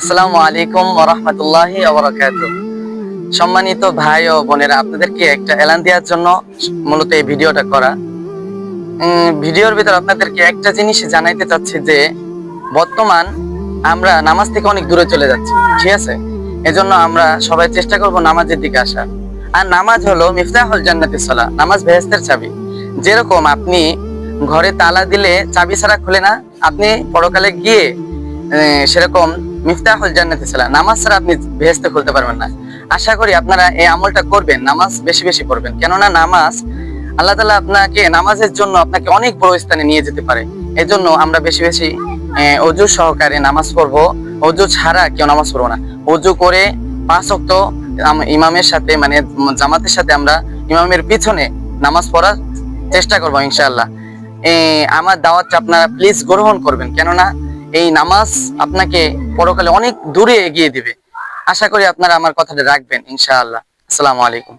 আসসালামু আলাইকুম ওরহমতুল্লাহি সম্মানিত ভাই ও বোনেরা, আপনাদেরকে একটা এলান দেওয়ার জন্য মূলত এই ভিডিওটা করা। ভিডিওর ভিতর আপনাদেরকে একটা জিনিস জানাইতে চাচ্ছি যে, বর্তমান আমরা নামাজ থেকে অনেক দূরে চলে যাচ্ছি, ঠিক আছে? এজন্য আমরা সবাই চেষ্টা করব নামাজের দিকে আসার। আর নামাজ হলো মিফতাহুল জান্নাতিস সালাহ, নামাজ বেহেস্তের চাবি। যেরকম আপনি ঘরে তালা দিলে চাবি ছাড়া খুলে না, আপনি পরকালে গিয়ে সেরকম মিফতাহুল জান্নাতি সালাহ নামাজ ছাড়া আপনি বেহেস্তে খুলতে পারবেন না। আশা করি আপনারা এই আমলটা করবেন, নামাজ বেশি বেশি পড়বেন। কেননা নামাজ, আল্লাহ তাআলা আপনাকে নামাজের জন্য আপনাকে অনেক বড় স্থানে নিয়ে যেতে পারে। এজন্য আমরা বেশি বেশি অজু সহকারে নামাজ পড়ব। অজু ছাড়া কেউ নামাজ পড়ব না। অজু করে পাঁচ আম- ইমামের সাথে মানে জামাতের সাথে আমরা ইমামের পিছনে নামাজ পড়ার চেষ্টা করব ইনশাআল্লাহ। আমার দাওয়াতটা আপনারা প্লিজ গ্রহণ করবেন। কেননা এই নামাজ আপনাকে পরকালে অনেক দূরে এগিয়ে দিবে। আশা করি আপনারা আমার কথাটা রাখবেন ইনশাআল্লাহ। আসসালামু আলাইকুম।